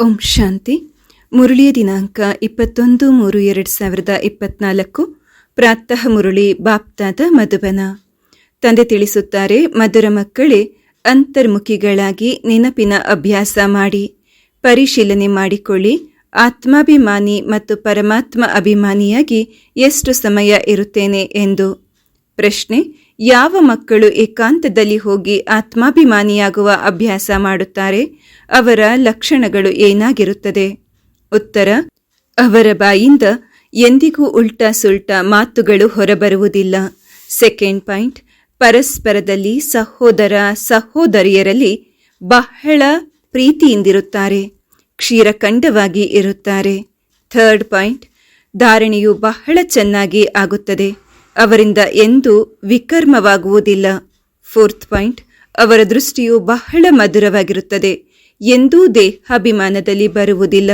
ಓಂ ಶಾಂತಿ. ಮುರುಳಿಯ ದಿನಾಂಕ ಇಪ್ಪತ್ತೊಂದು ಮೂರು ಎರಡು ಸಾವಿರದ ಇಪ್ಪತ್ನಾಲ್ಕು. ಪ್ರಾತಃ ಮುರುಳಿ ಬಾಪ್ತಾದ ಮಧುಬನ. ತಂದೆ ತಿಳಿಸುತ್ತಾರೆ, ಮಧುರ ಮಕ್ಕಳೇ, ಅಂತರ್ಮುಖಿಗಳಾಗಿ ನೆನಪಿನ ಅಭ್ಯಾಸ ಮಾಡಿ. ಪರಿಶೀಲನೆ ಮಾಡಿಕೊಳ್ಳಿ. ಆತ್ಮಾಭಿಮಾನಿ ಮತ್ತು ಪರಮಾತ್ಮ ಅಭಿಮಾನಿಯಾಗಿ ಎಷ್ಟು ಸಮಯ ಇರುತ್ತೇನೆ ಎಂದು. ಪ್ರಶ್ನೆ ಯಾವ ಮಕ್ಕಳು ಏಕಾಂತದಲ್ಲಿ ಹೋಗಿ ಆತ್ಮಾಭಿಮಾನಿಯಾಗುವ ಅಭ್ಯಾಸ ಮಾಡುತ್ತಾರೆ, ಅವರ ಲಕ್ಷಣಗಳು ಏನಾಗಿರುತ್ತದೆ? ಉತ್ತರ, ಅವರ ಬಾಯಿಂದ ಎಂದಿಗೂ ಉಲ್ಟಾ ಸುಲ್ಟಾ ಮಾತುಗಳು ಹೊರಬರುವುದಿಲ್ಲ. ಸೆಕೆಂಡ್ ಪಾಯಿಂಟ್ ಪರಸ್ಪರದಲ್ಲಿ ಸಹೋದರ ಸಹೋದರಿಯರಲ್ಲಿ ಬಹಳ ಪ್ರೀತಿಯಿಂದಿರುತ್ತಾರೆ, ಕ್ಷೀರಖಂಡವಾಗಿ ಇರುತ್ತಾರೆ. ಥರ್ಡ್ ಪಾಯಿಂಟ್ ಧಾರಣೆಯು ಬಹಳ ಚೆನ್ನಾಗಿ ಆಗುತ್ತದೆ. ಅವರಿಂದ ಎಂದೂ ವಿಕರ್ಮವಾಗುವುದಿಲ್ಲ. ಫೋರ್ತ್ ಪಾಯಿಂಟ್, ಅವರ ದೃಷ್ಟಿಯು ಬಹಳ ಮಧುರವಾಗಿರುತ್ತದೆ. ಎಂದೂ ದೇಹಾಭಿಮಾನದಲ್ಲಿ ಬರುವುದಿಲ್ಲ.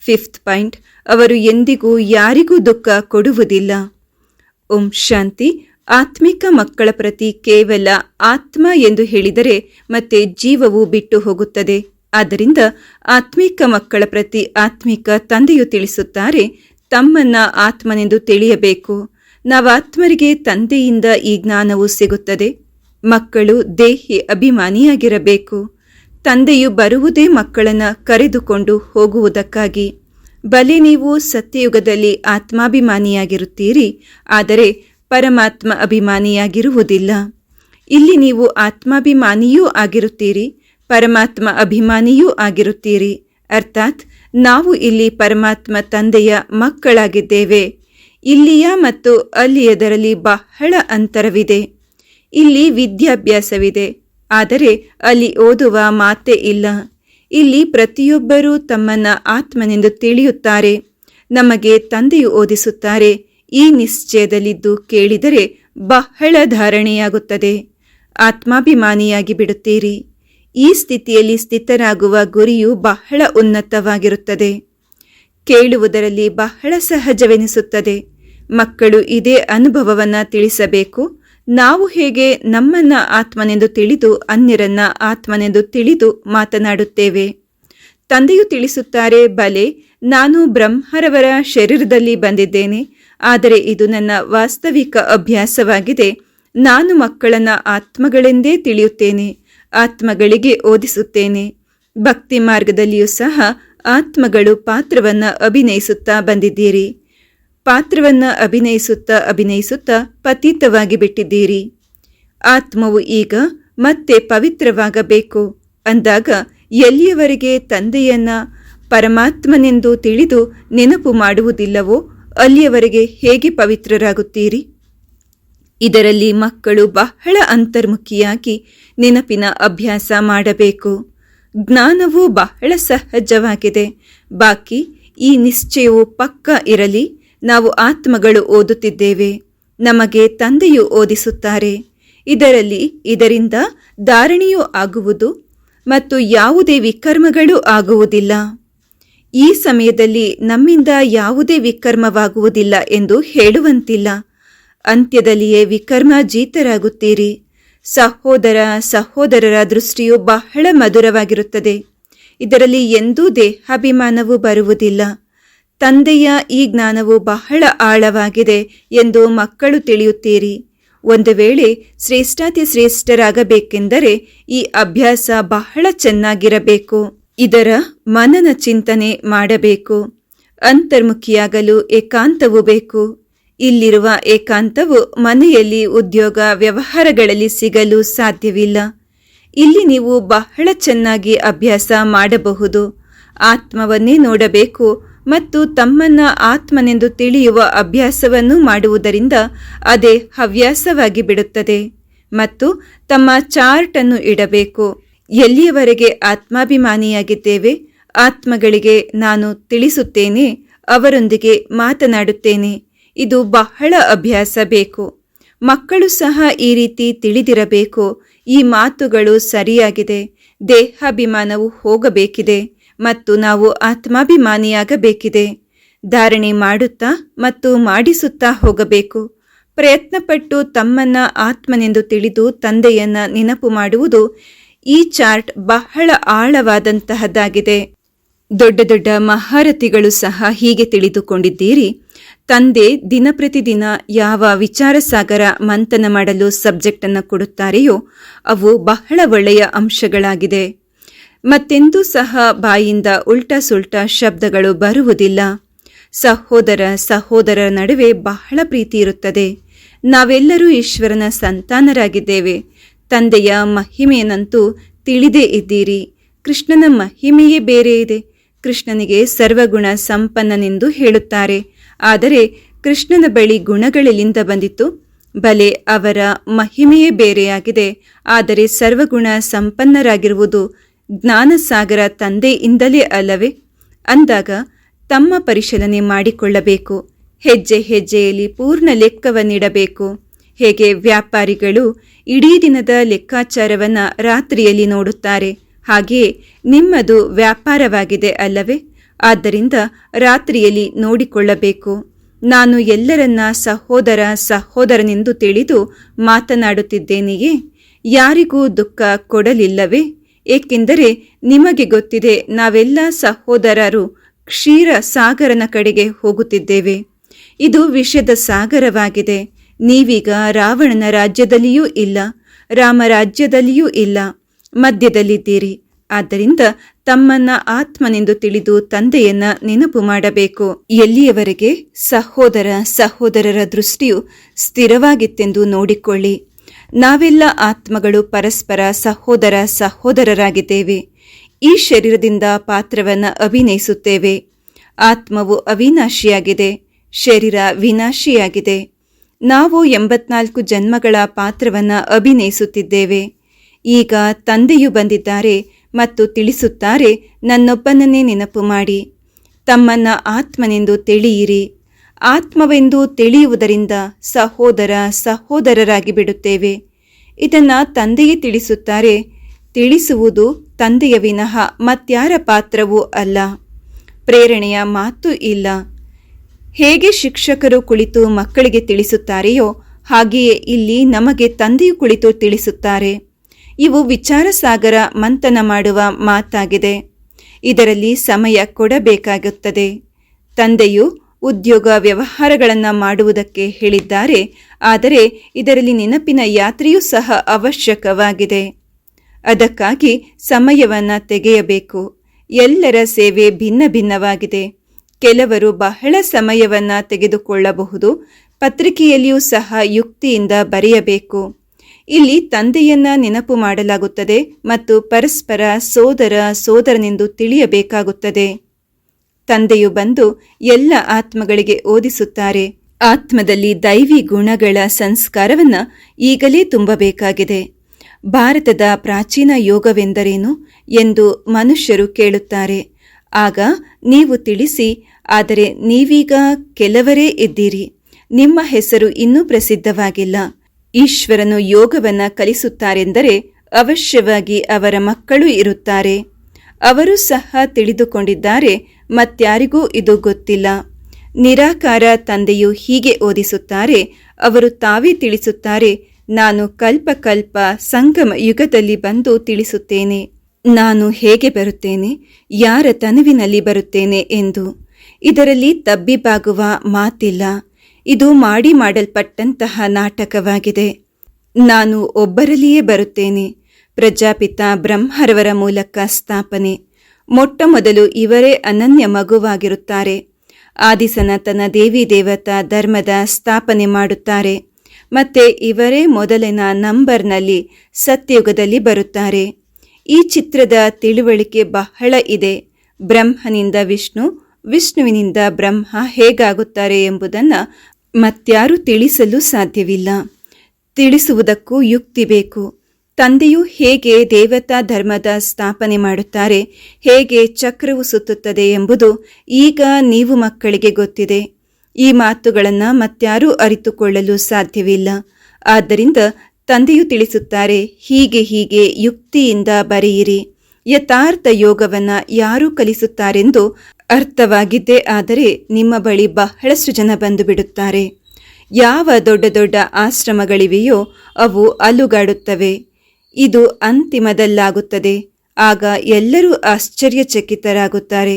ಫಿಫ್ತ್ ಪಾಯಿಂಟ್, ಅವರು ಎಂದಿಗೂ ಯಾರಿಗೂ ದುಃಖ ಕೊಡುವುದಿಲ್ಲ. ಓಂ ಶಾಂತಿ, ಆತ್ಮಿಕ ಮಕ್ಕಳ ಪ್ರತಿ ಕೇವಲ ಆತ್ಮ ಎಂದು ಹೇಳಿದರೆ ಮತ್ತೆ ಜೀವವು ಬಿಟ್ಟು ಹೋಗುತ್ತದೆ. ಆದ್ದರಿಂದ ಆತ್ಮಿಕ ಮಕ್ಕಳ ಪ್ರತಿ ಆತ್ಮಿಕ ತಂದೆಯು ತಿಳಿಸುತ್ತಾರೆ, ತಮ್ಮನ್ನ ಆತ್ಮನೆಂದು ತಿಳಿಯಬೇಕು. ನಾವಾತ್ಮರಿಗೆ ತಂದೆಯಿಂದ ಈ ಜ್ಞಾನವು ಸಿಗುತ್ತದೆ. ಮಕ್ಕಳು ದೇಹಿ ಅಭಿಮಾನಿಯಾಗಿರಬೇಕು. ತಂದೆಯು ಬರುವುದೇ ಮಕ್ಕಳನ್ನು ಕರೆದುಕೊಂಡು ಹೋಗುವುದಕ್ಕಾಗಿ. ಬಲಿ ನೀವು ಸತ್ಯಯುಗದಲ್ಲಿ ಆತ್ಮಾಭಿಮಾನಿಯಾಗಿರುತ್ತೀರಿ, ಆದರೆ ಪರಮಾತ್ಮ ಅಭಿಮಾನಿಯಾಗಿರುವುದಿಲ್ಲ. ಇಲ್ಲಿ ನೀವು ಆತ್ಮಾಭಿಮಾನಿಯೂ ಆಗಿರುತ್ತೀರಿ, ಪರಮಾತ್ಮ ಅಭಿಮಾನಿಯೂ ಆಗಿರುತ್ತೀರಿ. ಅರ್ಥಾತ್, ನಾವು ಇಲ್ಲಿ ಪರಮಾತ್ಮ ತಂದೆಯ ಮಕ್ಕಳಾಗಿದ್ದೇವೆ. ಇಲ್ಲಿಯ ಮತ್ತು ಅಲ್ಲಿಯದರಲ್ಲಿ ಬಹಳ ಅಂತರವಿದೆ. ಇಲ್ಲಿ ವಿದ್ಯಾಭ್ಯಾಸವಿದೆ. ಆದರೆ ಅಲ್ಲಿ ಓದುವ ಮಾತೇ ಇಲ್ಲ. ಇಲ್ಲಿ ಪ್ರತಿಯೊಬ್ಬರೂ ತಮ್ಮನ್ನ ಆತ್ಮನೆಂದು ತಿಳಿಯುತ್ತಾರೆ. ನಮಗೆ ತಂದೆಯು ಓದಿಸುತ್ತಾರೆ. ಈ ನಿಶ್ಚಯದಲ್ಲಿದ್ದು ಕೇಳಿದರೆ ಬಹಳ ಧಾರಣೆಯಾಗುತ್ತದೆ. ಆತ್ಮಾಭಿಮಾನಿಯಾಗಿ ಬಿಡುತ್ತೀರಿ. ಈ ಸ್ಥಿತಿಯಲ್ಲಿ ಸ್ಥಿತರಾಗುವ ಗುರಿಯು ಬಹಳ ಉನ್ನತವಾಗಿರುತ್ತದೆ. ಕೇಳುವುದರಲ್ಲಿ ಬಹಳ ಸಹಜವೆನಿಸುತ್ತದೆ. ಮಕ್ಕಳು ಇದೇ ಅನುಭವವನ್ನು ತಿಳಿಸಬೇಕು. ನಾವು ಹೇಗೆ ನಮ್ಮನ್ನ ಆತ್ಮನೆಂದು ತಿಳಿದು ಅನ್ಯರನ್ನ ಆತ್ಮನೆಂದು ತಿಳಿದು ಮಾತನಾಡುತ್ತೇವೆ. ತಂದೆಯು ತಿಳಿಸುತ್ತಾರೆ, ಬಲೆ, ನಾನು ಬ್ರಹ್ಮರವರ ಶರೀರದಲ್ಲಿ ಬಂದಿದ್ದೇನೆ. ಆದರೆ ಇದು ನನ್ನ ವಾಸ್ತವಿಕ ಅಭ್ಯಾಸವಾಗಿದೆ. ನಾನು ಮಕ್ಕಳನ್ನ ಆತ್ಮಗಳೆಂದೇ ತಿಳಿಯುತ್ತೇನೆ, ಆತ್ಮಗಳಿಗೆ ಓದಿಸುತ್ತೇನೆ. ಭಕ್ತಿ ಮಾರ್ಗದಲ್ಲಿಯೂ ಸಹ ಆತ್ಮಗಳು ಪಾತ್ರವನ್ನ ಅಭಿನಯಿಸುತ್ತಾ ಬಂದಿದ್ದೀರಿ. ಪಾತ್ರವನ್ನ ಅಭಿನಯಿಸುತ್ತಾ ಅಭಿನಯಿಸುತ್ತಾ ಪತೀತವಾಗಿ ಬಿಟ್ಟಿದ್ದೀರಿ. ಆತ್ಮವು ಈಗ ಮತ್ತೆ ಪವಿತ್ರವಾಗಬೇಕು. ಅಂದಾಗ ಎಲ್ಲಿಯವರೆಗೆ ತಂದೆಯನ್ನ ಪರಮಾತ್ಮನೆಂದು ತಿಳಿದು ನೆನಪು ಮಾಡುವುದಿಲ್ಲವೋ ಅಲ್ಲಿಯವರೆಗೆ ಹೇಗೆ ಪವಿತ್ರರಾಗುತ್ತೀರಿ? ಇದರಲ್ಲಿ ಮಕ್ಕಳು ಬಹಳ ಅಂತರ್ಮುಖಿಯಾಗಿ ನೆನಪಿನ ಅಭ್ಯಾಸ ಮಾಡಬೇಕು. ಜ್ಞಾನವು ಬಹಳ ಸಹಜವಾಗಿದೆ. ಬಾಕಿ ಈ ನಿಶ್ಚಯವು ಪಕ್ಕ ಇರಲಿ, ನಾವು ಆತ್ಮಗಳು ಓದುತ್ತಿದ್ದೇವೆ. ನಮಗೆ ತಂದೆಯು ಓದಿಸುತ್ತಾರೆ. ಇದರಲ್ಲಿ ಇದರಿಂದ ಧಾರಣೆಯೂ ಆಗುವುದು ಮತ್ತು ಯಾವುದೇ ವಿಕರ್ಮಗಳು ಆಗುವುದಿಲ್ಲ. ಈ ಸಮಯದಲ್ಲಿ ನಮ್ಮಿಂದ ಯಾವುದೇ ವಿಕರ್ಮವಾಗುವುದಿಲ್ಲ ಎಂದು ಹೇಳುವಂತಿಲ್ಲ. ಅಂತ್ಯದಲ್ಲಿಯೇ ವಿಕರ್ಮ ಜೀತರಾಗುತ್ತೀರಿ ಸಹೋದರ ಸಹೋದರರ ದೃಷ್ಟಿಯು ಬಹಳ ಮಧುರವಾಗಿರುತ್ತದೆ. ಇದರಲ್ಲಿ ಎಂದೂ ದೇಹಾಭಿಮಾನವು ಬರುವುದಿಲ್ಲ. ತಂದೆಯ ಈ ಜ್ಞಾನವು ಬಹಳ ಆಳವಾಗಿದೆ ಎಂದು ಮಕ್ಕಳು ತಿಳಿಯುತ್ತೀರಿ. ಒಂದು ವೇಳೆ ಶ್ರೇಷ್ಠಾತಿ ಶ್ರೇಷ್ಠರಾಗಬೇಕೆಂದರೆ ಈ ಅಭ್ಯಾಸ ಬಹಳ ಚೆನ್ನಾಗಿರಬೇಕು. ಇದರ ಮನನ ಚಿಂತನೆ ಮಾಡಬೇಕು. ಅಂತರ್ಮುಖಿಯಾಗಲು ಏಕಾಂತವು ಬೇಕು. ಇಲ್ಲಿರುವ ಏಕಾಂತವು ಮನೆಯಲ್ಲಿ ಉದ್ಯೋಗ ವ್ಯವಹಾರಗಳಲ್ಲಿ ಸಿಗಲು ಸಾಧ್ಯವಿಲ್ಲ. ಇಲ್ಲಿ ನೀವು ಬಹಳ ಚೆನ್ನಾಗಿ ಅಭ್ಯಾಸ ಮಾಡಬಹುದು. ಆತ್ಮವನ್ನೇ ನೋಡಬೇಕು ಮತ್ತು ತಮ್ಮನ್ನ ಆತ್ಮನೆಂದು ತಿಳಿಯುವ ಅಭ್ಯಾಸವನ್ನು ಮಾಡುವುದರಿಂದ ಅದೇ ಹವ್ಯಾಸವಾಗಿ ಬಿಡುತ್ತದೆ ಮತ್ತು ತಮ್ಮ ಚಾರ್ಟ್ ಅನ್ನು ಇಡಬೇಕು. ಎಲ್ಲಿಯವರೆಗೆ ಆತ್ಮಾಭಿಮಾನಿಯಾಗಿದ್ದೇವೆ, ಆತ್ಮಗಳಿಗೆ ನಾನು ತಿಳಿಸುತ್ತೇನೆ, ಅವರೊಂದಿಗೆ ಮಾತನಾಡುತ್ತೇನೆ. ಇದು ಬಹಳ ಅಭ್ಯಾಸ ಬೇಕು. ಮಕ್ಕಳು ಸಹ ಈ ರೀತಿ ತಿಳಿದಿರಬೇಕು. ಈ ಮಾತುಗಳು ಸರಿಯಾಗಿದೆ. ದೇಹಾಭಿಮಾನವು ಹೋಗಬೇಕಿದೆ ಮತ್ತು ನಾವು ಆತ್ಮಾಭಿಮಾನಿಯಾಗಬೇಕಿದೆ. ಧಾರಣೆ ಮಾಡುತ್ತಾ ಮತ್ತು ಮಾಡಿಸುತ್ತಾ ಹೋಗಬೇಕು. ಪ್ರಯತ್ನಪಟ್ಟು ತಮ್ಮನ್ನ ಆತ್ಮನೆಂದು ತಿಳಿದು ತಂದೆಯನ್ನ ನೆನಪು ಮಾಡುವುದು ಈ ಚಾರ್ಟ್ ಬಹಳ ಆಳವಾದಂತಹದ್ದಾಗಿದೆ. ದೊಡ್ಡ ದೊಡ್ಡ ಮಹಾರಥಿಗಳು ಸಹ ಹೀಗೆ ತಿಳಿದುಕೊಂಡಿದ್ದೀರಿ. ತಂದೆ ದಿನಪ್ರತಿದಿನ ಯಾವ ವಿಚಾರ ಸಾಗರ ಮಂಥನ ಮಾಡಲು ಸಬ್ಜೆಕ್ಟ್ ಅನ್ನು ಕೊಡುತ್ತಾರೆಯೋ ಅವು ಬಹಳ ಒಳ್ಳೆಯ ಅಂಶಗಳಾಗಿದೆ. ಮತ್ತೆಂದೂ ಸಹ ಬಾಯಿಂದ ಉಲ್ಟಾ ಸುಲ್ಟಾ ಶಬ್ದಗಳು ಬರುವುದಿಲ್ಲ. ಸಹೋದರ ಸಹೋದರರ ನಡುವೆ ಬಹಳ ಪ್ರೀತಿ ಇರುತ್ತದೆ. ನಾವೆಲ್ಲರೂ ಈಶ್ವರನ ಸಂತಾನರಾಗಿದ್ದೇವೆ. ತಂದೆಯ ಮಹಿಮೆಯನ್ನಂತೂ ತಿಳಿದೇ ಇದ್ದೀರಿ. ಕೃಷ್ಣನ ಮಹಿಮೆಯೇ ಬೇರೆ ಇದೆ. ಕೃಷ್ಣನಿಗೆ ಸರ್ವಗುಣ ಸಂಪನ್ನನೆಂದು ಹೇಳುತ್ತಾರೆ. ಆದರೆ ಕೃಷ್ಣನ ಬಳಿ ಗುಣಗಳೆಲ್ಲಿಂದ ಬಂದಿತು ಬಲೆ ಅವರ ಮಹಿಮೆಯೇ ಬೇರೆಯಾಗಿದೆ, ಆದರೆ ಸರ್ವಗುಣ ಸಂಪನ್ನರಾಗಿರುವುದು ಜ್ಞಾನಸಾಗರ ತಂದೆಯಿಂದಲೇ ಅಲ್ಲವೇ? ಅಂದಾಗ ತಮ್ಮ ಪರಿಶೀಲನೆ ಮಾಡಿಕೊಳ್ಳಬೇಕು, ಹೆಜ್ಜೆ ಹೆಜ್ಜೆಯಲ್ಲಿ ಪೂರ್ಣ ಲೆಕ್ಕವನ್ನಿಡಬೇಕು. ಹೇಗೆ ವ್ಯಾಪಾರಿಗಳು ಇಡೀ ದಿನದ ಲೆಕ್ಕಾಚಾರವನ್ನು ರಾತ್ರಿಯಲ್ಲಿ ನೋಡುತ್ತಾರೆ, ಹಾಗೆಯೇ ನಿಮ್ಮದು ವ್ಯಾಪಾರವಾಗಿದೆ ಅಲ್ಲವೇ? ಆದ್ದರಿಂದ ರಾತ್ರಿಯಲ್ಲಿ ನೋಡಿಕೊಳ್ಳಬೇಕು. ನಾನು ಎಲ್ಲರನ್ನ ಸಹೋದರ ಸಹೋದರನೆಂದು ತಿಳಿದು ಮಾತನಾಡುತ್ತಿದ್ದೇನೆಯೇ? ಯಾರಿಗೂ ದುಃಖ ಕೊಡಲಿಲ್ಲವೇ? ಏಕೆಂದರೆ ನಿಮಗೆ ಗೊತ್ತಿದೆ, ನಾವೆಲ್ಲ ಸಹೋದರರು ಕ್ಷೀರ ಸಾಗರನ ಕಡೆಗೆ ಹೋಗುತ್ತಿದ್ದೇವೆ. ಇದು ವಿಷಯದ ಸಾಗರವಾಗಿದೆ. ನೀವೀಗ ರಾವಣನ ರಾಜ್ಯದಲ್ಲಿಯೂ ಇಲ್ಲ, ರಾಮರಾಜ್ಯದಲ್ಲಿಯೂ ಇಲ್ಲ, ಮಧ್ಯದಲ್ಲಿದ್ದೀರಿ. ಆದ್ದರಿಂದ ತಮ್ಮನ್ನ ಆತ್ಮನೆಂದು ತಿಳಿದು ತಂದೆಯನ್ನ ನೆನಪು ಮಾಡಬೇಕು. ಎಲ್ಲಿಯವರೆಗೆ ಸಹೋದರ ಸಹೋದರರ ದೃಷ್ಟಿಯು ಸ್ಥಿರವಾಗಿತ್ತೆಂದು ನೋಡಿಕೊಳ್ಳಿ. ನಾವೆಲ್ಲ ಆತ್ಮಗಳು ಪರಸ್ಪರ ಸಹೋದರ ಸಹೋದರರಾಗಿದ್ದೇವೆ. ಈ ಶರೀರದಿಂದ ಪಾತ್ರವನ್ನು ಅಭಿನಯಿಸುತ್ತೇವೆ. ಆತ್ಮವು ಅವಿನಾಶಿಯಾಗಿದೆ, ಶರೀರ ವಿನಾಶಿಯಾಗಿದೆ. ನಾವು ಎಂಬತ್ನಾಲ್ಕು ಜನ್ಮಗಳ ಪಾತ್ರವನ್ನು ಅಭಿನಯಿಸುತ್ತಿದ್ದೇವೆ. ಈಗ ತಂದೆಯು ಬಂದಿದ್ದಾರೆ ಮತ್ತು ತಿಳಿಸುತ್ತಾರೆ, ನನ್ನೊಬ್ಬನನ್ನೇ ನೆನಪು ಮಾಡಿ. ತಮ್ಮನ್ನ ಆತ್ಮನೆಂದು ತಿಳಿಯಿರಿ. ಆತ್ಮವೆಂದು ತಿಳಿಯುವುದರಿಂದ ಸಹೋದರ ಸಹೋದರರಾಗಿ ಬಿಡುತ್ತೇವೆ. ಇದನ್ನು ತಂದೆಯೇ ತಿಳಿಸುತ್ತಾರೆ. ತಿಳಿಸುವುದು ತಂದೆಯ ವಿನಃ ಮತ್ಯಾರ ಪಾತ್ರವೂ ಅಲ್ಲ. ಪ್ರೇರಣೆಯ ಮಾತು ಇಲ್ಲ. ಹೇಗೆ ಶಿಕ್ಷಕರು ಕುಳಿತು ಮಕ್ಕಳಿಗೆ ತಿಳಿಸುತ್ತಾರೆಯೋ ಹಾಗೆಯೇ ಇಲ್ಲಿ ನಮಗೆ ತಂದೆಯು ಕುಳಿತು ತಿಳಿಸುತ್ತಾರೆ. ಇವು ವಿಚಾರ ಸಾಗರ ಮಂಥನ ಮಾಡುವ ಮಾತಾಗಿದೆ. ಇದರಲ್ಲಿ ಸಮಯ ಕೊಡಬೇಕಾಗುತ್ತದೆ. ತಂದೆಯು ಉದ್ಯೋಗ ವ್ಯವಹಾರಗಳನ್ನು ಮಾಡುವುದಕ್ಕೆ ಹೇಳಿದ್ದಾರೆ, ಆದರೆ ಇದರಲ್ಲಿ ನೆನಪಿನ ಯಾತ್ರೆಯೂ ಸಹ ಅವಶ್ಯಕವಾಗಿದೆ. ಅದಕ್ಕಾಗಿ ಸಮಯವನ್ನು ತೆಗೆಯಬೇಕು. ಎಲ್ಲರ ಸೇವೆ ಭಿನ್ನ ಭಿನ್ನವಾಗಿದೆ. ಕೆಲವರು ಬಹಳ ಸಮಯವನ್ನು ತೆಗೆದುಕೊಳ್ಳಬಹುದು, ಪತ್ರಿಕೆಯಲ್ಲಿಯೂ ಸಹ ಯುಕ್ತಿಯಿಂದ ಬರೆಯಬೇಕು. ಇಲ್ಲಿ ತಂದೆಯನ್ನ ನೆನಪು ಮಾಡಲಾಗುತ್ತದೆ ಮತ್ತು ಪರಸ್ಪರ ಸೋದರ ಸೋದರನೆಂದು ತಿಳಿಯಬೇಕಾಗುತ್ತದೆ. ತಂದೆಯು ಬಂದು ಎಲ್ಲ ಆತ್ಮಗಳಿಗೆ ಓದಿಸುತ್ತಾರೆ. ಆತ್ಮದಲ್ಲಿ ದೈವಿ ಗುಣಗಳ ಸಂಸ್ಕಾರವನ್ನ ಈಗಲೇ ತುಂಬಬೇಕಾಗಿದೆ. ಭಾರತದ ಪ್ರಾಚೀನ ಯೋಗವೆಂದರೇನು ಎಂದು ಮನುಷ್ಯರು ಕೇಳುತ್ತಾರೆ. ಆಗ ನೀವು ತಿಳಿಸಿ, ಆದರೆ ನೀವೀಗ ಕೆಲವರೇ ಇದ್ದೀರಿ. ನಿಮ್ಮ ಹೆಸರು ಇನ್ನೂ ಪ್ರಸಿದ್ಧವಾಗಿಲ್ಲ. ಈಶ್ವರನು ಯೋಗವನ್ನು ಕಲಿಸುತ್ತಾರೆಂದರೆ ಅವಶ್ಯವಾಗಿ ಅವರ ಮಕ್ಕಳು ಇರುತ್ತಾರೆ. ಅವರು ಸಹ ತಿಳಿದುಕೊಂಡಿದ್ದಾರೆ ಮತ್ಯಾರಿಗೂ ಇದು ಗೊತ್ತಿಲ್ಲ. ನಿರಾಕಾರ ತಂದೆಯು ಹೀಗೆ ಓದಿಸುತ್ತಾರೆ, ಅವರು ತಾವೇ ತಿಳಿಸುತ್ತಾರೆ, ನಾನು ಕಲ್ಪ ಕಲ್ಪ ಸಂಗಮ ಯುಗದಲ್ಲಿ ಬಂದು ತಿಳಿಸುತ್ತೇನೆ. ನಾನು ಹೇಗೆ ಬರುತ್ತೇನೆ, ಯಾರ ತನುವಿನಲ್ಲಿ ಬರುತ್ತೇನೆ ಎಂದು. ಇದರಲ್ಲಿ ತಬ್ಬಿಬಾಗುವ ಮಾತಿಲ್ಲ. ಇದು ಮಾಡಿ ಮಾಡಲ್ಪಟ್ಟಂತಹ ನಾಟಕವಾಗಿದೆ. ನಾನು ಒಬ್ಬರಲ್ಲಿಯೇ ಬರುತ್ತೇನೆ. ಪ್ರಜಾಪಿತ ಬ್ರಹ್ಮರವರ ಮೂಲಕ ಸ್ಥಾಪನೆ. ಮೊಟ್ಟ ಮೊದಲು ಇವರೇ ಅನನ್ಯ ಮಗುವಾಗಿರುತ್ತಾರೆ. ಆದಿಸನಾತನ ದೇವಿ ದೇವತಾ ಧರ್ಮದ ಸ್ಥಾಪನೆ ಮಾಡುತ್ತಾರೆ. ಮತ್ತೆ ಇವರೇ ಮೊದಲಿನ ನಂಬರ್ನಲ್ಲಿ ಸತ್ಯಯುಗದಲ್ಲಿ ಬರುತ್ತಾರೆ. ಈ ಚಿತ್ರದ ತಿಳುವಳಿಕೆ ಬಹಳ ಇದೆ. ಬ್ರಹ್ಮನಿಂದ ವಿಷ್ಣು, ವಿಷ್ಣುವಿನಿಂದ ಬ್ರಹ್ಮ ಹೇಗಾಗುತ್ತಾರೆ ಎಂಬುದನ್ನು ಮತ್ಯಾರು ತಿಳಿಸಲು ಸಾಧ್ಯವಿಲ್ಲ. ತಿಳಿಸುವುದಕ್ಕೂ ಯುಕ್ತಿ ಬೇಕು. ತಂದೆಯು ಹೇಗೆ ದೇವತಾ ಧರ್ಮದ ಸ್ಥಾಪನೆ ಮಾಡುತ್ತಾರೆ, ಹೇಗೆ ಚಕ್ರವು ಸುತ್ತುತ್ತದೆ ಎಂಬುದು ಈಗ ನೀವು ಮಕ್ಕಳಿಗೆ ಗೊತ್ತಿದೆ. ಈ ಮಾತುಗಳನ್ನು ಮತ್ಯಾರೂ ಅರಿತುಕೊಳ್ಳಲು ಸಾಧ್ಯವಿಲ್ಲ. ಆದ್ದರಿಂದ ತಂದೆಯು ತಿಳಿಸುತ್ತಾರೆ, ಹೀಗೆ ಹೀಗೆ ಯುಕ್ತಿಯಿಂದ ಬರೆಯಿರಿ. ಯಥಾರ್ಥ ಯೋಗವನ್ನು ಯಾರು ಕಲಿಸುತ್ತಾರೆಂದು ಅರ್ಥವಾಗಿದ್ದೇ ಆದರೆ ನಿಮ್ಮ ಬಳಿ ಬಹಳಷ್ಟು ಜನ ಬಂದು ಬಿಡುತ್ತಾರೆ. ಯಾವ ದೊಡ್ಡ ದೊಡ್ಡ ಆಶ್ರಮಗಳಿವೆಯೋ ಅವು ಅಲುಗಾಡುತ್ತವೆ. ಇದು ಅಂತಿಮದಲ್ಲಾಗುತ್ತದೆ. ಆಗ ಎಲ್ಲರೂ ಆಶ್ಚರ್ಯಚಕಿತರಾಗುತ್ತಾರೆ.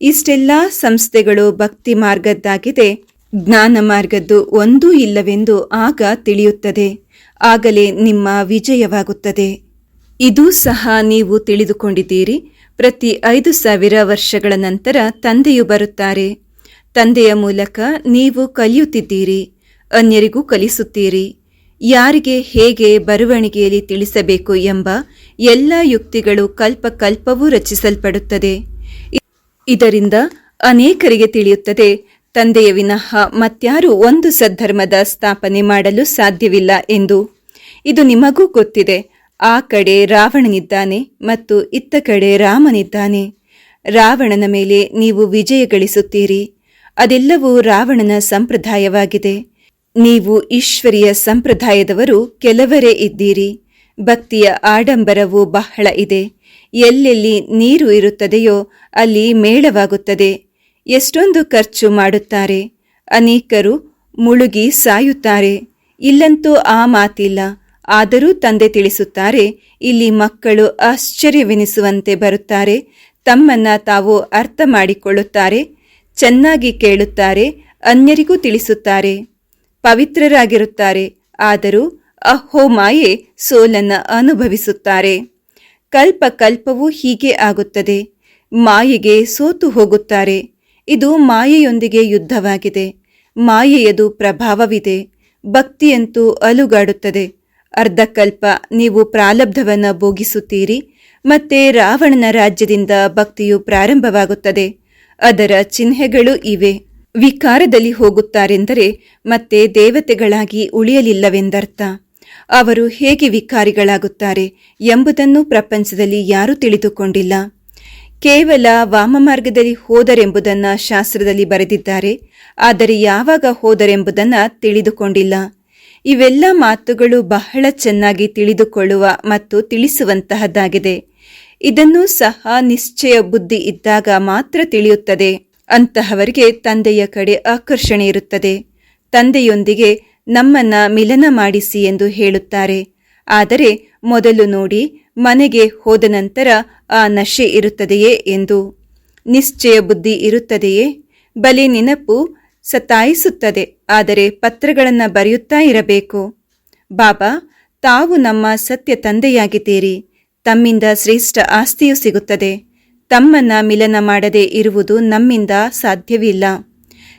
ಇಷ್ಟೆಲ್ಲ ಸಂಸ್ಥೆಗಳು ಭಕ್ತಿ ಮಾರ್ಗದ್ದಾಗಿದೆ. ಜ್ಞಾನ ಮಾರ್ಗದ್ದು ಒಂದೂ ಇಲ್ಲವೆಂದು ಆಗ ತಿಳಿಯುತ್ತದೆ. ಆಗಲೇ ನಿಮ್ಮ ವಿಜಯವಾಗುತ್ತದೆ. ಇದೂ ಸಹ ನೀವು ತಿಳಿದುಕೊಂಡಿದ್ದೀರಿ. ಪ್ರತಿ ಐದು ಸಾವಿರ ವರ್ಷಗಳ ನಂತರ ತಂದೆಯು ಬರುತ್ತಾರೆ. ತಂದೆಯ ಮೂಲಕ ನೀವು ಕಲಿಯುತ್ತಿದ್ದೀರಿ, ಅನ್ಯರಿಗೂ ಕಲಿಸುತ್ತೀರಿ. ಯಾರಿಗೆ ಹೇಗೆ ಬರವಣಿಗೆಯಲ್ಲಿ ತಿಳಿಸಬೇಕು ಎಂಬ ಎಲ್ಲ ಯುಕ್ತಿಗಳು ಕಲ್ಪ ಕಲ್ಪವೂ ರಚಿಸಲ್ಪಡುತ್ತದೆ. ಇದರಿಂದ ಅನೇಕರಿಗೆ ತಿಳಿಯುತ್ತದೆ, ತಂದೆಯ ವಿನಃ ಮತ್ಯಾರು ಒಂದು ಸದ್ಧರ್ಮದ ಸ್ಥಾಪನೆ ಮಾಡಲು ಸಾಧ್ಯವಿಲ್ಲ ಎಂದು. ಇದು ನಿಮಗೂ ಗೊತ್ತಿದೆ ಆ ಕಡೆ ರಾವಣನಿದ್ದಾನೆ ಮತ್ತು ಇತ್ತ ಕಡೆ ರಾಮನಿದ್ದಾನೆ. ರಾವಣನ ಮೇಲೆ ನೀವು ವಿಜಯ ಗಳಿಸುತ್ತೀರಿ. ಅದೆಲ್ಲವೂ ರಾವಣನ ಸಂಪ್ರದಾಯವಾಗಿದೆ. ನೀವು ಈಶ್ವರಿಯ ಸಂಪ್ರದಾಯದವರು ಕೆಲವರೇ ಇದ್ದೀರಿ. ಭಕ್ತಿಯ ಆಡಂಬರವು ಬಹಳ ಇದೆ. ಎಲ್ಲೆಲ್ಲಿ ನೀರು ಇರುತ್ತದೆಯೋ ಅಲ್ಲಿ ಮೇಳವಾಗುತ್ತದೆ. ಎಷ್ಟೊಂದು ಖರ್ಚು ಮಾಡುತ್ತಾರೆ. ಅನೇಕರು ಮುಳುಗಿ ಸಾಯುತ್ತಾರೆ. ಇಲ್ಲಂತೂ ಆ ಮಾತಿಲ್ಲ. ಆದರೂ ತಂದೆ ತಿಳಿಸುತ್ತಾರೆ, ಇಲ್ಲಿ ಮಕ್ಕಳು ಆಶ್ಚರ್ಯವೆನಿಸುವಂತೆ ಬರುತ್ತಾರೆ, ತಮ್ಮನ್ನ ತಾವು ಅರ್ಥ ಮಾಡಿಕೊಳ್ಳುತ್ತಾರೆ ಚೆನ್ನಾಗಿ ಕೇಳುತ್ತಾರೆ, ಅನ್ಯರಿಗೂ ತಿಳಿಸುತ್ತಾರೆ, ಪವಿತ್ರರಾಗಿರುತ್ತಾರೆ, ಆದರೂ ಅಹೋ ಮಾಯೆ ಸೋಲನ್ನು ಅನುಭವಿಸುತ್ತಾರೆ. ಕಲ್ಪ ಕಲ್ಪವೂ ಹೀಗೆ ಆಗುತ್ತದೆ. ಮಾಯೆಗೆ ಸೋತು ಹೋಗುತ್ತಾರೆ. ಇದು ಮಾಯೆಯೊಂದಿಗೆ ಯುದ್ಧವಾಗಿದೆ. ಮಾಯೆಯದು ಪ್ರಭಾವವಿದೆ. ಭಕ್ತಿಯಂತೂ ಅಲುಗಾಡುತ್ತದೆ. ಅರ್ಧಕಲ್ಪ ನೀವು ಪ್ರಾಲಬ್ಧವನ್ನು ಭೋಗಿಸುತ್ತೀರಿ, ಮತ್ತೆ ರಾವಣನ ರಾಜ್ಯದಿಂದ ಭಕ್ತಿಯು ಪ್ರಾರಂಭವಾಗುತ್ತದೆ. ಅದರ ಚಿಹ್ನೆಗಳು ಇವೆ. ವಿಕಾರದಲ್ಲಿ ಹೋಗುತ್ತಾರೆಂದರೆ ಮತ್ತೆ ದೇವತೆಗಳಾಗಿ ಉಳಿಯಲಿಲ್ಲವೆಂದರ್ಥ. ಅವರು ಹೇಗೆ ವಿಕಾರಿಗಳಾಗುತ್ತಾರೆ ಎಂಬುದನ್ನು ಪ್ರಪಂಚದಲ್ಲಿ ಯಾರೂ ತಿಳಿದುಕೊಂಡಿಲ್ಲ. ಕೇವಲ ವಾಮಮಾರ್ಗದಲ್ಲಿ ಹೋದರೆಂಬುದನ್ನು ಶಾಸ್ತ್ರದಲ್ಲಿ ಬರೆದಿದ್ದಾರೆ, ಆದರೆ ಯಾವಾಗ ಹೋದರೆಂಬುದನ್ನು ತಿಳಿದುಕೊಂಡಿಲ್ಲ. ಇವೆಲ್ಲ ಮಾತುಗಳು ಬಹಳ ಚೆನ್ನಾಗಿ ತಿಳಿದುಕೊಳ್ಳುವ ಮತ್ತು ತಿಳಿಸುವಂತಹದ್ದಾಗಿದೆ. ಇದನ್ನು ಸಹ ನಿಶ್ಚಯ ಬುದ್ಧಿ ಇದ್ದಾಗ ಮಾತ್ರ ತಿಳಿಯುತ್ತದೆ. ಅಂತಹವರಿಗೆ ತಂದೆಯ ಕಡೆ ಆಕರ್ಷಣೆ ಇರುತ್ತದೆ. ತಂದೆಯೊಂದಿಗೆ ನಮ್ಮನ್ನ ಮಿಲನ ಮಾಡಿಸಿ ಎಂದು ಹೇಳುತ್ತಾರೆ. ಆದರೆ ಮೊದಲು ನೋಡಿ ಮನೆಗೆ ಹೋದ ನಂತರ ಆ ನಶೆ ಇರುತ್ತದೆಯೇ ಎಂದು. ನಿಶ್ಚಯ ಬುದ್ಧಿ ಇರುತ್ತದೆಯೇ? ಬಲೆ ನೆನಪು ಸತಾಯಿಸುತ್ತದೆ. ಆದರೆ ಪತ್ರಗಳನ್ನು ಬರೆಯುತ್ತಾ ಇರಬೇಕು. ಬಾಬಾ, ತಾವು ನಮ್ಮ ಸತ್ಯ ತಂದೆಯಾಗಿದ್ದೀರಿ. ತಮ್ಮಿಂದ ಶ್ರೇಷ್ಠ ಆಸ್ತಿಯೂ ಸಿಗುತ್ತದೆ. ತಮ್ಮನ್ನ ಮಿಲನ ಮಾಡದೆ ಇರುವುದು ನಮ್ಮಿಂದ ಸಾಧ್ಯವಿಲ್ಲ.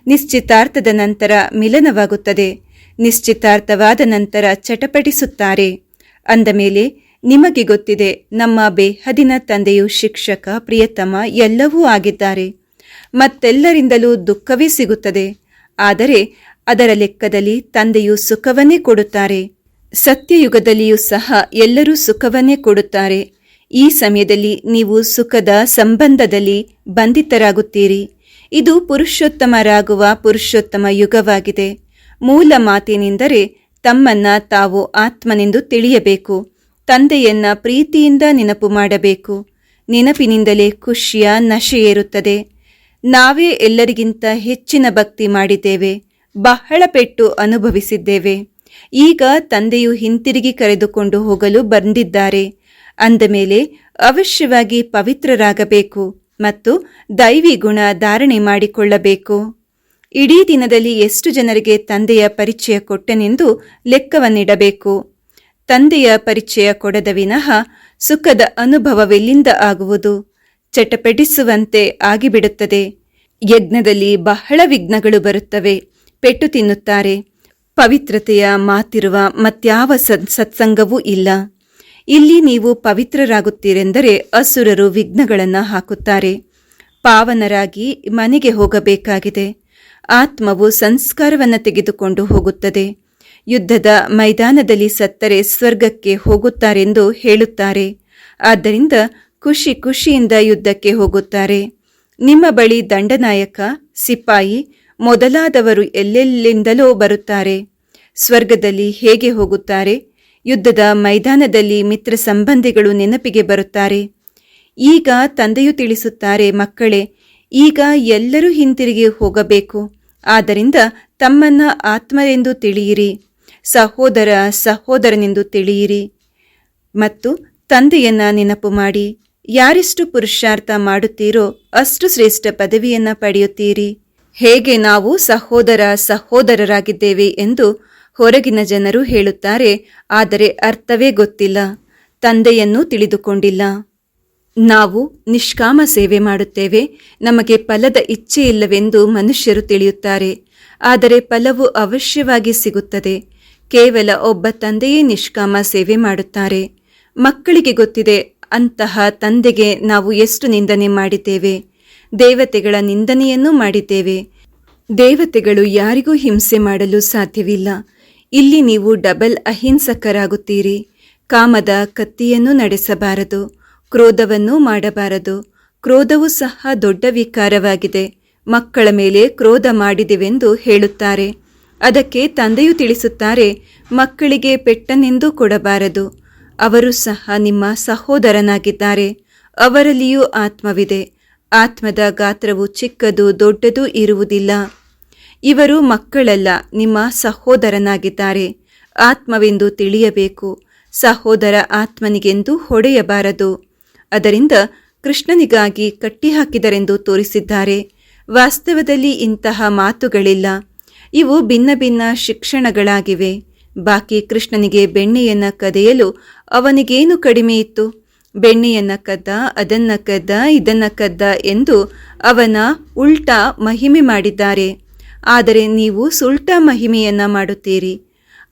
ನಿಶ್ಚಿತಾರ್ಥದ ನಂತರ ಮಿಲನವಾಗುತ್ತದೆ. ನಿಶ್ಚಿತಾರ್ಥವಾದ ನಂತರ ಚಟಪಟಿಸುತ್ತಾರೆ. ಅಂದ ಮೇಲೆ, ನಿಮಗೆ ಗೊತ್ತಿದೆ, ನಮ್ಮ ಬೇಹದಿನ ತಂದೆಯು ಶಿಕ್ಷಕ, ಪ್ರಿಯತಮ ಎಲ್ಲವೂ ಆಗಿದ್ದಾರೆ. ಮತ್ತೆಲ್ಲರಿಂದಲೂ ದುಃಖವೇ ಸಿಗುತ್ತದೆ. ಆದರೆ ಅದರ ಲೆಕ್ಕದಲ್ಲಿ ತಂದೆಯು ಸುಖವನ್ನೇ ಕೊಡುತ್ತಾರೆ. ಸತ್ಯಯುಗದಲ್ಲಿಯೂ ಸಹ ಎಲ್ಲರೂ ಸುಖವನ್ನೇ ಕೊಡುತ್ತಾರೆ. ಈ ಸಮಯದಲ್ಲಿ ನೀವು ಸುಖದ ಸಂಬಂಧದಲ್ಲಿ ಬಂಧಿತರಾಗುತ್ತೀರಿ. ಇದು ಪುರುಷೋತ್ತಮರಾಗುವ ಪುರುಷೋತ್ತಮ ಯುಗವಾಗಿದೆ. ಮೂಲ ಮಾತಿನಿಂದರೆ ತಮ್ಮನ್ನ ತಾವು ಆತ್ಮನೆಂದು ತಿಳಿಯಬೇಕು. ತಂದೆಯನ್ನ ಪ್ರೀತಿಯಿಂದ ನೆನಪು ಮಾಡಬೇಕು. ನೆನಪಿನಿಂದಲೇ ಖುಷಿಯ ನಶೆಯೇರುತ್ತದೆ ನಾವೇ ಎಲ್ಲರಿಗಿಂತ ಹೆಚ್ಚಿನ ಭಕ್ತಿ ಮಾಡಿದ್ದೇವೆ, ಬಹಳ ಪೆಟ್ಟು ಅನುಭವಿಸಿದ್ದೇವೆ. ಈಗ ತಂದೆಯು ಹಿಂತಿರುಗಿ ಕರೆದುಕೊಂಡು ಹೋಗಲು ಬಂದಿದ್ದಾರೆ. ಅಂದ ಮೇಲೆ ಅವಶ್ಯವಾಗಿ ಪವಿತ್ರರಾಗಬೇಕು ಮತ್ತು ದೈವಿ ಗುಣ ಧಾರಣೆ ಮಾಡಿಕೊಳ್ಳಬೇಕು. ಇಡೀ ದಿನದಲ್ಲಿ ಎಷ್ಟು ಜನರಿಗೆ ತಂದೆಯ ಪರಿಚಯ ಕೊಟ್ಟನೆಂದು ಲೆಕ್ಕವನ್ನಿಡಬೇಕು. ತಂದೆಯ ಪರಿಚಯ ಕೊಡದ ವಿನಃ ಸುಖದ ಅನುಭವವೆಲ್ಲಿಂದ ಆಗುವುದು? ಚಟಪಟಿಸುವಂತೆ ಆಗಿಬಿಡುತ್ತದೆ. ಯಜ್ಞದಲ್ಲಿ ಬಹಳ ವಿಘ್ನಗಳು ಬರುತ್ತವೆ. ಪೆಟ್ಟು ತಿನ್ನುತ್ತಾರೆ. ಪವಿತ್ರತೆಯ ಮಾತಿರುವ ಮತ್ಯಾವ ಸತ್ ಸತ್ಸಂಗವೂ ಇಲ್ಲ. ಇಲ್ಲಿ ನೀವು ಪವಿತ್ರರಾಗುತ್ತೀರೆಂದರೆ ಅಸುರರು ವಿಘ್ನಗಳನ್ನು ಹಾಕುತ್ತಾರೆ. ಪಾವನರಾಗಿ ಮನೆಗೆ ಹೋಗಬೇಕಾಗಿದೆ. ಆತ್ಮವು ಸಂಸ್ಕಾರವನ್ನು ತೆಗೆದುಕೊಂಡು ಹೋಗುತ್ತದೆ. ಯುದ್ಧದ ಮೈದಾನದಲ್ಲಿ ಸತ್ತರೆ ಸ್ವರ್ಗಕ್ಕೆ ಹೋಗುತ್ತಾರೆಂದು ಹೇಳುತ್ತಾರೆ. ಆದ್ದರಿಂದ ಖುಷಿ ಖುಷಿಯಿಂದ ಯುದ್ಧಕ್ಕೆ ಹೋಗುತ್ತಾರೆ. ನಿಮ್ಮ ಬಳಿ ದಂಡನಾಯಕ, ಸಿಪಾಯಿ, ಮೊದಲಾದವರು ಎಲ್ಲೆಲ್ಲಿಂದಲೋ ಬರುತ್ತಾರೆ. ಸ್ವರ್ಗದಲ್ಲಿ ಹೇಗೆ ಹೋಗುತ್ತಾರೆ? ಯುದ್ಧದ ಮೈದಾನದಲ್ಲಿ ಮಿತ್ರ ಸಂಬಂಧಿಗಳು ನೆನಪಿಗೆ ಬರುತ್ತಾರೆ. ಈಗ ತಂದೆಯು ತಿಳಿಸುತ್ತಾರೆ, ಮಕ್ಕಳೇ, ಈಗ ಎಲ್ಲರೂ ಹಿಂತಿರುಗಿ ಹೋಗಬೇಕು. ಆದ್ದರಿಂದ ತಮ್ಮನ್ನ ಆತ್ಮರೆಂದು ತಿಳಿಯಿರಿ. ಸಹೋದರ ಸಹೋದರನೆಂದು ತಿಳಿಯಿರಿ. ಮತ್ತು ತಂದೆಯನ್ನ ನೆನಪು ಮಾಡಿ. ಯಾರೆಷ್ಟು ಪುರುಷಾರ್ಥ ಮಾಡುತ್ತೀರೋ ಅಷ್ಟು ಶ್ರೇಷ್ಠ ಪದವಿಯನ್ನ ಪಡೆಯುತ್ತೀರಿ. ಹೇಗೆ ನಾವು ಸಹೋದರ ಸಹೋದರರಾಗಿದ್ದೇವೆ ಎಂದು ಹೊರಗಿನ ಜನರು ಹೇಳುತ್ತಾರೆ, ಆದರೆ ಅರ್ಥವೇ ಗೊತ್ತಿಲ್ಲ, ತಂದೆಯನ್ನು ತಿಳಿದುಕೊಂಡಿಲ್ಲ. ನಾವು ನಿಷ್ಕಾಮ ಸೇವೆ ಮಾಡುತ್ತೇವೆ, ನಮಗೆ ಫಲದ ಇಚ್ಛೆ ಇಲ್ಲವೆಂದು ಮನುಷ್ಯರು ತಿಳಿಯುತ್ತಾರೆ, ಆದರೆ ಫಲವು ಅವಶ್ಯವಾಗಿ ಸಿಗುತ್ತದೆ. ಕೇವಲ ಒಬ್ಬ ತಂದೆಯೇ ನಿಷ್ಕಾಮ ಸೇವೆ ಮಾಡುತ್ತಾರೆ. ಮಕ್ಕಳಿಗೆ ಗೊತ್ತಿದೆ ಅಂತಹ ತಂದೆಗೆ ನಾವು ಎಷ್ಟು ನಿಂದನೆ ಮಾಡಿದ್ದೇವೆ? ದೇವತೆಗಳ ನಿಂದನೆಯನ್ನು ಮಾಡಿದ್ದೇವೆ. ದೇವತೆಗಳು ಯಾರಿಗೂ ಹಿಂಸೆ ಮಾಡಲು ಸಾಧ್ಯವಿಲ್ಲ. ಇಲ್ಲಿ ನೀವು ಡಬಲ್ ಅಹಿಂಸಕರಾಗುತ್ತೀರಿ. ಕಾಮದ ಕತ್ತಿಯನ್ನು ನಡೆಸಬಾರದು. ಕ್ರೋಧವನ್ನು ಮಾಡಬಾರದು. ಕ್ರೋಧವು ಸಹ ದೊಡ್ಡ ವಿಕಾರವಾಗಿದೆ. ಮಕ್ಕಳ ಮೇಲೆ ಕ್ರೋಧ ಮಾಡಿದೆವೆಂದು ಹೇಳುತ್ತಾರೆ. ಅದಕ್ಕೆ ತಂದೆಯು ತಿಳಿಸುತ್ತಾರೆ, ಮಕ್ಕಳಿಗೆ ಪೆಟ್ಟನೆಂದು ಕೊಡಬಾರದು. ಅವರು ಸಹ ನಿಮ್ಮ ಸಹೋದರನಾಗಿದ್ದಾರೆ. ಅವರಲ್ಲಿಯೂ ಆತ್ಮವಿದೆ. ಆತ್ಮದ ಗಾತ್ರವು ಚಿಕ್ಕದು ದೊಡ್ಡದು ಇರುವುದಿಲ್ಲ. ಇವರು ಮಕ್ಕಳಲ್ಲ, ನಿಮ್ಮ ಸಹೋದರನಾಗಿದ್ದಾರೆ. ಆತ್ಮವೆಂದು ತಿಳಿಯಬೇಕು. ಸಹೋದರ ಆತ್ಮನಿಗೆಂದು ಹೊಡೆಯಬಾರದು. ಅದರಿಂದ ಕೃಷ್ಣನಿಗಾಗಿ ಕಟ್ಟಿಹಾಕಿದರೆಂದು ತೋರಿಸಿದ್ದಾರೆ. ವಾಸ್ತವದಲ್ಲಿ ಇಂತಹ ಮಾತುಗಳಿಲ್ಲ. ಇವು ಭಿನ್ನ ಭಿನ್ನ ಶಿಕ್ಷಣಗಳಾಗಿವೆ. ಬಾಕಿ ಕೃಷ್ಣನಿಗೆ ಬೆಣ್ಣೆಯನ್ನ ಕದೆಯಲು ಅವನಿಗೇನು ಕಡಿಮೆ ಇತ್ತು? ಬೆಣ್ಣೆಯನ್ನ ಕದ್ದ, ಅದನ್ನ ಕದ್ದ, ಇದನ್ನ ಕದ್ದ ಎಂದು ಅವನ ಉಲ್ಟಾ ಮಹಿಮೆ ಮಾಡಿದ್ದಾರೆ. ಆದರೆ ನೀವು ಸುಲ್ಟಾ ಮಹಿಮೆಯನ್ನ ಮಾಡುತ್ತೀರಿ.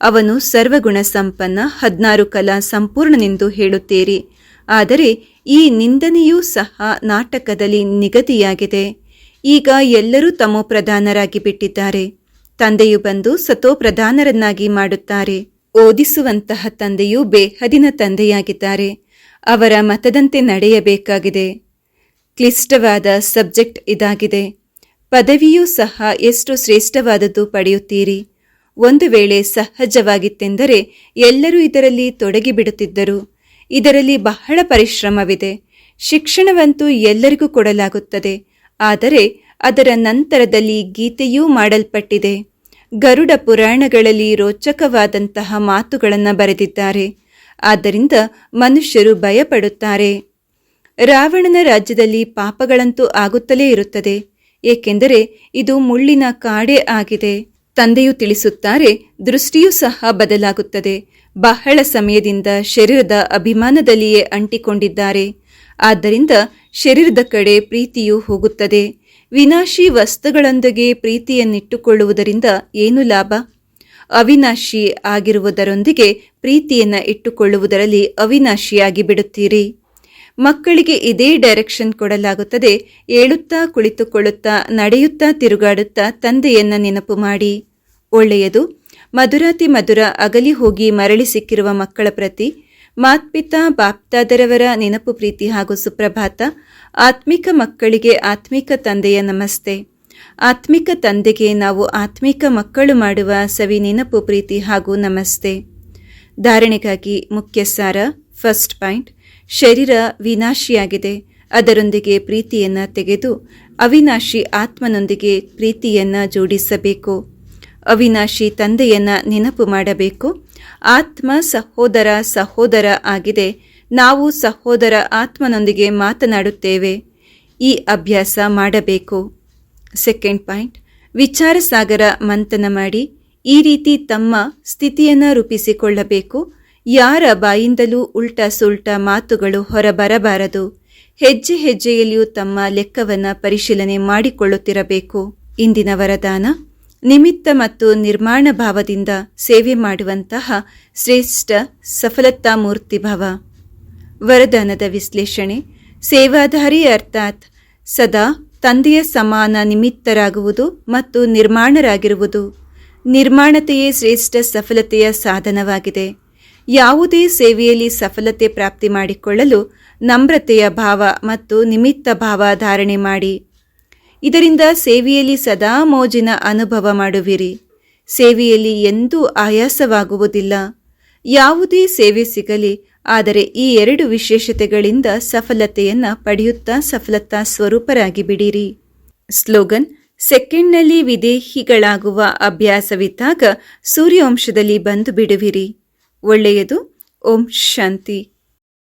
ಅವನು ಸರ್ವಗುಣ ಸಂಪನ್ನ, ಹದಿನಾರು ಕಲಾ ಸಂಪೂರ್ಣನೆಂದು ಹೇಳುತ್ತೀರಿ. ಆದರೆ ಈ ನಿಂದನೆಯೂ ಸಹ ನಾಟಕದಲ್ಲಿ ನಿಗದಿಯಾಗಿದೆ. ಈಗ ಎಲ್ಲರೂ ತಮೋಪ್ರಧಾನರಾಗಿ ಬಿಟ್ಟಿದ್ದಾರೆ. ತಂದೆಯು ಬಂದು ಸತೋಪ್ರಧಾನರನ್ನಾಗಿ ಮಾಡುತ್ತಾರೆ. ಓದಿಸುವಂತಹ ತಂದೆಯು ಬೇಹದಿನ ತಂದೆಯಾಗಿದ್ದಾರೆ. ಅವರ ಮತದಂತೆ ನಡೆಯಬೇಕಾಗಿದೆ. ಕ್ಲಿಷ್ಟವಾದ ಸಬ್ಜೆಕ್ಟ್ ಇದಾಗಿದೆ. ಪದವಿಯೂ ಸಹ ಎಷ್ಟು ಶ್ರೇಷ್ಠವಾದದ್ದು ಪಡೆಯುತ್ತೀರಿ. ಒಂದು ವೇಳೆ ಸಹಜವಾಗಿತ್ತೆಂದರೆ ಎಲ್ಲರೂ ಇದರಲ್ಲಿ ತೊಡಗಿಬಿಡುತ್ತಿದ್ದರು. ಇದರಲ್ಲಿ ಬಹಳ ಪರಿಶ್ರಮವಿದೆ. ಶಿಕ್ಷಣವಂತೂ ಎಲ್ಲರಿಗೂ ಕೊಡಲಾಗುತ್ತದೆ. ಆದರೆ ಅದರ ನಂತರದಲ್ಲಿ ಗೀತೆಯೂ ಮಾಡಲ್ಪಟ್ಟಿದೆ. ಗರುಡ ಪುರಾಣಗಳಲ್ಲಿ ರೋಚಕವಾದಂತಹ ಮಾತುಗಳನ್ನು ಬರೆದಿದ್ದಾರೆ. ಆದ್ದರಿಂದ ಮನುಷ್ಯರು ಭಯಪಡುತ್ತಾರೆ. ರಾವಣನ ರಾಜ್ಯದಲ್ಲಿ ಪಾಪಗಳಂತೂ ಆಗುತ್ತಲೇ ಇರುತ್ತದೆ. ಏಕೆಂದರೆ ಇದು ಮುಳ್ಳಿನ ಕಾಡೆ ಆಗಿದೆ. ತಂದೆಯು ತಿಳಿಸುತ್ತಾರೆ, ದೃಷ್ಟಿಯೂ ಸಹ ಬದಲಾಗುತ್ತದೆ. ಬಹಳ ಸಮಯದಿಂದ ಶರೀರದ ಅಭಿಮಾನದಲ್ಲಿಯೇ ಅಂಟಿಕೊಂಡಿದ್ದಾರೆ. ಆದ್ದರಿಂದ ಶರೀರದ ಕಡೆ ಪ್ರೀತಿಯು ಹೋಗುತ್ತದೆ. ವಿನಾಶಿ ವಸ್ತುಗಳೊಂದಿಗೆ ಪ್ರೀತಿಯನ್ನಿಟ್ಟುಕೊಳ್ಳುವುದರಿಂದ ಏನು ಲಾಭ? ಅವಿನಾಶಿ ಆಗಿರುವುದರೊಂದಿಗೆ ಪ್ರೀತಿಯನ್ನು ಇಟ್ಟುಕೊಳ್ಳುವುದರಲ್ಲಿ ಅವಿನಾಶಿಯಾಗಿ ಬಿಡುತ್ತೀರಿ. ಮಕ್ಕಳಿಗೆ ಇದೇ ಡೈರೆಕ್ಷನ್ ಕೊಡಲಾಗುತ್ತದೆ. ಏಳುತ್ತಾ ಕುಳಿತುಕೊಳ್ಳುತ್ತಾ ನಡೆಯುತ್ತಾ ತಿರುಗಾಡುತ್ತಾ ತಂದೆಯನ್ನ ನೆನಪು ಮಾಡಿ. ಒಳ್ಳೆಯದು. ಮಧುರಾತಿ ಮಧುರ ಅಗಲಿ ಹೋಗಿ ಮರಳಿ ಸಿಕ್ಕಿರುವ ಮಕ್ಕಳ ಪ್ರತಿ, ಮಾತ್ಪಿತಾ ಬಾಪ್ತಾದರವರ ನೆನಪು ಪ್ರೀತಿ ಹಾಗೂ ಸುಪ್ರಭಾತ ಆತ್ಮಿಕ ಮಕ್ಕಳಿಗೆ ಆತ್ಮಿಕ ತಂದೆಯ ನಮಸ್ತೆ. ಆತ್ಮಿಕ ತಂದೆಗೆ ನಾವು ಆತ್ಮಿಕ ಮಕ್ಕಳು ಮಾಡುವ ಸವಿ ನೆನಪು, ಪ್ರೀತಿ ಹಾಗೂ ನಮಸ್ತೆ. ಧಾರಣೆಗಾಗಿ ಮುಖ್ಯ ಸಾರ ಫಸ್ಟ್ ಪಾಯಿಂಟ್, ಶರೀರ ವಿನಾಶಿಯಾಗಿದೆ. ಅದರೊಂದಿಗೆ ಪ್ರೀತಿಯನ್ನು ತೆಗೆದು ಅವಿನಾಶಿ ಆತ್ಮನೊಂದಿಗೆ ಪ್ರೀತಿಯನ್ನ ಜೋಡಿಸಬೇಕು. ಅವಿನಾಶಿ ತಂದೆಯನ್ನ ನೆನಪು ಮಾಡಬೇಕು. ಆತ್ಮ ಸಹೋದರ ಸಹೋದರ ಆಗಿದೆ. ನಾವು ಸಹೋದರ ಆತ್ಮನೊಂದಿಗೆ ಮಾತನಾಡುತ್ತೇವೆ. ಈ ಅಭ್ಯಾಸ ಮಾಡಬೇಕು. ಸೆಕೆಂಡ್ ಪಾಯಿಂಟ್ ವಿಚಾರ ಸಾಗರ ಮಂಥನ ಮಾಡಿ, ಈ ರೀತಿ ತಮ್ಮ ಸ್ಥಿತಿಯನ್ನು ರೂಪಿಸಿಕೊಳ್ಳಬೇಕು. ಯಾರ ಬಾಯಿಂದಲೂ ಉಲ್ಟ ಸುಲ್ಟ ಮಾತುಗಳು ಹೊರಬರಬಾರದು. ಹೆಜ್ಜೆ ಹೆಜ್ಜೆಯಲ್ಲಿಯೂ ತಮ್ಮ ಲೆಕ್ಕವನ್ನು ಪರಿಶೀಲನೆ ಮಾಡಿಕೊಳ್ಳುತ್ತಿರಬೇಕು. ಇಂದಿನ ವರದಾನ, ನಿಮಿತ್ತ ಮತ್ತು ನಿರ್ಮಾಣ ಭಾವದಿಂದ ಸೇವೆ ಮಾಡುವಂತಹ ಶ್ರೇಷ್ಠ ಸಫಲತಾ ಮೂರ್ತಿ ಭಾವ. ವರದಾನದ ವಿಶ್ಲೇಷಣೆ, ಸೇವಾಧಾರಿ ಅರ್ಥಾತ್ ಸದಾ ತಂದೆಯ ಸಮಾನ ನಿಮಿತ್ತರಾಗುವುದು ಮತ್ತು ನಿರ್ಮಾಣರಾಗಿರುವುದು. ನಿರ್ಮಾಣತೆಯೇ ಶ್ರೇಷ್ಠ ಸಫಲತೆಯ ಸಾಧನವಾಗಿದೆ. ಯಾವುದೇ ಸೇವೆಯಲ್ಲಿ ಸಫಲತೆ ಪ್ರಾಪ್ತಿ ಮಾಡಿಕೊಳ್ಳಲು ನಮ್ರತೆಯ ಭಾವ ಮತ್ತು ನಿಮಿತ್ತ ಭಾವ ಧಾರಣೆ ಮಾಡಿ. ಇದರಿಂದ ಸೇವೆಯಲ್ಲಿ ಸದಾ ಮೋಜಿನ ಅನುಭವ ಮಾಡುವಿರಿ. ಸೇವೆಯಲ್ಲಿ ಎಂದೂ ಆಯಾಸವಾಗುವುದಿಲ್ಲ. ಯಾವುದೇ ಸೇವೆ ಸಿಗಲಿ ಆದರೆ ಈ ಎರಡು ವಿಶೇಷತೆಗಳಿಂದ ಸಫಲತೆಯನ್ನು ಪಡೆಯುತ್ತಾ ಸಫಲತಾ ಸ್ವರೂಪರಾಗಿ ಬಿಡಿರಿ. ಸ್ಲೋಗನ್, ಸೆಕೆಂಡ್ನಲ್ಲಿ ವಿದೇಹಿಗಳಾಗುವ ಅಭ್ಯಾಸವಿದ್ದಾಗ ಸೂರ್ಯವಂಶದಲ್ಲಿ ಬಂದು ಬಿಡುವಿರಿ. ಒಳ್ಳೆಯದು, ಓಂ ಶಾಂತಿ.